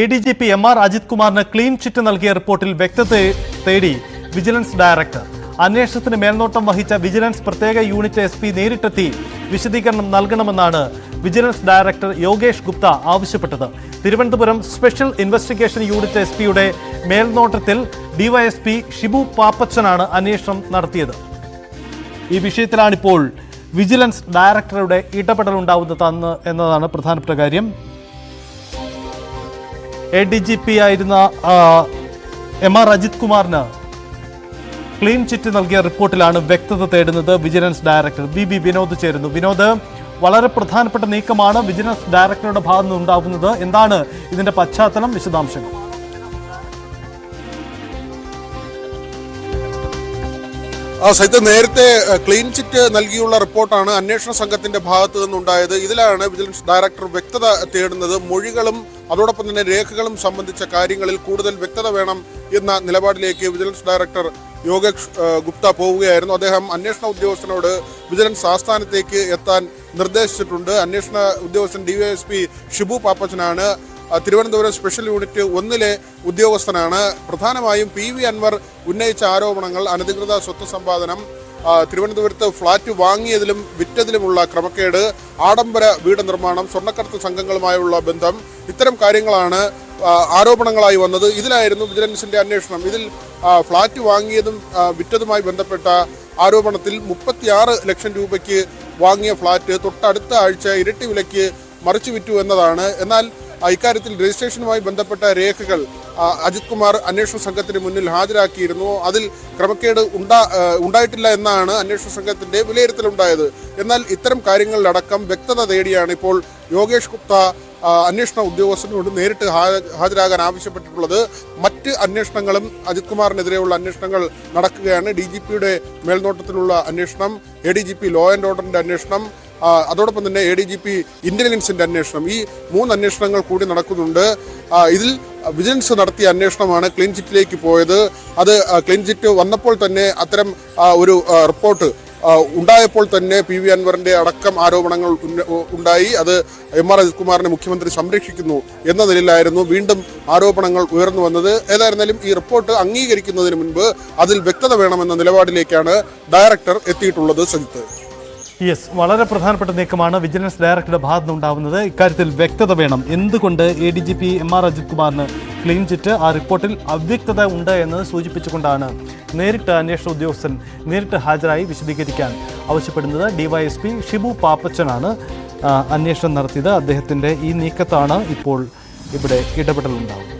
A D G P M R Ajith കുമാറിന് clean chit നൽകിയ റിപ്പോർട്ടിൽ വ്യക്തത തേടി വിജിലൻസ് ഡയറക്ടർ. അന്വേഷണത്തിന് മേൽനോട്ടം വഹിച്ച വിജിലൻസ് പ്രത്യേക യൂണിറ്റ് എസ് പി നേരിട്ടെത്തി വിശദീകരണം നൽകണമെന്നാണ് വിജിലൻസ് ഡയറക്ടർ യോഗേഷ് ഗുപ്ത ആവശ്യപ്പെട്ടത്. Thiruvananthapuram special investigation unit S പിയുടെ മേൽനോട്ടത്തിൽ ഡിവൈഎസ്പി ഷിബു പാപ്പച്ചനാണ് അന്വേഷണം നടത്തിയത്. ഈ വിഷയത്തിലാണിപ്പോൾ വിജിലൻസ് ഡയറക്ടറുടെ ഇടപെടൽ ഉണ്ടാവുന്നത് എന്നതാണ് പ്രധാനപ്പെട്ട കാര്യം. എ ഡി ജി പി ആയിരുന്ന എം ആർ അജിത് കുമാറിന് ക്ലീൻ ചിറ്റ് നൽകിയ റിപ്പോർട്ടിലാണ് വ്യക്തത തേടുന്നത്. Vigilance director B B Vinod ചേരുന്നു. വിനോദ് വളരെ പ്രധാനപ്പെട്ട നീക്കമാണ് വിജിലൻസ് ഡയറക്ടറുടെ ഭാഗത്തുനിന്ന് ഉണ്ടാകുന്നത് എന്താണ് ഇതിന്റെ പശ്ചാത്തലം? വിശദാംശങ്ങൾ. ആ സൈത്ത് നേരത്തെ ക്ലീൻ ചിറ്റ് നൽകിയുള്ള റിപ്പോർട്ടാണ് അന്വേഷണ സംഘത്തിന്റെ ഭാഗത്തു നിന്നുണ്ടായത്. ഇതിലാണ് വിജിലൻസ് ഡയറക്ടർ വ്യക്തത തേടുന്നത്. മൊഴികളും അതോടൊപ്പം തന്നെ രേഖകളും സംബന്ധിച്ച കാര്യങ്ങളിൽ കൂടുതൽ വ്യക്തത വേണം എന്ന നിലപാടിലേക്ക് വിജിലൻസ് ഡയറക്ടർ യോഗേഷ് ഗുപ്ത പോവുകയായിരുന്നു. അദ്ദേഹം അന്വേഷണ ഉദ്യോഗസ്ഥനോട് വിജിലൻസ് ആസ്ഥാനത്തേക്ക് എത്താൻ നിർദ്ദേശിച്ചിട്ടുണ്ട്. അന്വേഷണ ഉദ്യോഗസ്ഥൻ ഡിവൈഎസ്പി ഷിബു പാപ്പച്ചനാണ്. തിരുവനന്തപുരം സ്പെഷ്യൽ യൂണിറ്റ് ഒന്നിലെ ഉദ്യോഗസ്ഥനാണ്. പ്രധാനമായും പി വി അൻവർ ഉന്നയിച്ച ആരോപണങ്ങൾ അനധികൃത സ്വത്ത് സമ്പാദനം തിരുവനന്തപുരത്ത് ഫ്ളാറ്റ് വാങ്ങിയതിലും വിറ്റതിലുമുള്ള ക്രമക്കേട് ആഡംബര വീട് നിർമ്മാണം സ്വർണക്കടത്ത് സംഘങ്ങളുമായുള്ള ബന്ധം ഇത്തരം കാര്യങ്ങളാണ് ആരോപണങ്ങളായി വന്നത്. ഇതിലായിരുന്നു വിജിലൻസിന്റെ അന്വേഷണം. ഇതിൽ ഫ്ളാറ്റ് വാങ്ങിയതും വിറ്റതുമായി ബന്ധപ്പെട്ട ആരോപണത്തിൽ മുപ്പത്തിയാറ് ലക്ഷം രൂപയ്ക്ക് വാങ്ങിയ ഫ്ളാറ്റ് തൊട്ടടുത്ത ആഴ്ച ഇരട്ടി വിലയ്ക്ക് മറിച്ചു വിറ്റു എന്നതാണ്. എന്നാൽ ഇക്കാര്യത്തിൽ രജിസ്ട്രേഷനുമായി ബന്ധപ്പെട്ട രേഖകൾ അജിത് കുമാർ അന്വേഷണ സംഘത്തിന് മുന്നിൽ ഹാജരാക്കിയിരുന്നു. അതിൽ ക്രമക്കേട് ഉണ്ടാ ഉണ്ടായിട്ടില്ല എന്നാണ് അന്വേഷണ സംഘത്തിന്റെ വിലയിരുത്തലുണ്ടായത്. എന്നാൽ ഇത്തരം കാര്യങ്ങളിലടക്കം വ്യക്തത തേടിയാണ് ഇപ്പോൾ യോഗേഷ് ഗുപ്ത അന്വേഷണ ഉദ്യോഗസ്ഥനോട് നേരിട്ട് ഹാജരാകാൻ ആവശ്യപ്പെട്ടിട്ടുള്ളത്. മറ്റ് അന്വേഷണങ്ങളും അജിത് കുമാറിനെതിരെയുള്ള അന്വേഷണങ്ങൾ നടക്കുകയാണ്. ഡി മേൽനോട്ടത്തിലുള്ള അന്വേഷണം A D G P law and ഓർഡറിന്റെ അന്വേഷണം അതോടൊപ്പം തന്നെ എ ഡി ജി പി ഇന്റലിജൻസിന്റെ അന്വേഷണം. ഈ മൂന്ന് അന്വേഷണങ്ങൾ കൂടി നടക്കുന്നുണ്ട്. ഇതിൽ വിജിലൻസ് നടത്തിയ അന്വേഷണമാണ് ക്ലീൻ ചിറ്റിലേക്ക് പോയത്. അത് ക്ലീൻ ചിറ്റ് വന്നപ്പോൾ തന്നെ അത്തരം ഒരു റിപ്പോർട്ട് ഉണ്ടായപ്പോൾ തന്നെ പി വി അൻവറിന്റെ അടക്കം ആരോപണങ്ങൾ ഉണ്ടായി. അത് എം ആർ അജിത് കുമാറിനെ മുഖ്യമന്ത്രി സംരക്ഷിക്കുന്നു എന്ന നിലയിലായിരുന്നു വീണ്ടും ആരോപണങ്ങൾ ഉയർന്നു വന്നത്. ഏതായിരുന്നാലും ഈ റിപ്പോർട്ട് അംഗീകരിക്കുന്നതിന് മുൻപ് അതിൽ വ്യക്തത വേണമെന്ന നിലപാടിലേക്കാണ് ഡയറക്ടർ എത്തിയിട്ടുള്ളത് സജിത്ത്. യെസ് വളരെ പ്രധാനപ്പെട്ട നീക്കമാണ് വിജിലൻസ് ഡയറക്ടറുടെ ഭാഗത്ത് നിന്നുണ്ടാവുന്നത്. ഇക്കാര്യത്തിൽ വ്യക്തത വേണം. എന്തുകൊണ്ട് A D G P M R Ajith കുമാറിന് ക്ലീൻ ചിറ്റ് ആ റിപ്പോർട്ടിൽ അവ്യക്തത ഉണ്ട് എന്ന് സൂചിപ്പിച്ചുകൊണ്ടാണ് നേരിട്ട് അന്വേഷണ ഉദ്യോഗസ്ഥൻ നേരിട്ട് ഹാജരായി വിശദീകരിക്കാൻ ആവശ്യപ്പെടുന്നത്. ഡിവൈഎസ്പി ഷിബു പാപ്പച്ചനാണ് അന്വേഷണം നടത്തിയത്. അദ്ദേഹത്തിന്റെ ഈ നീക്കത്താണ് ഇപ്പോൾ ഇവിടെ ഇടപെടലുണ്ടാവുന്നത്.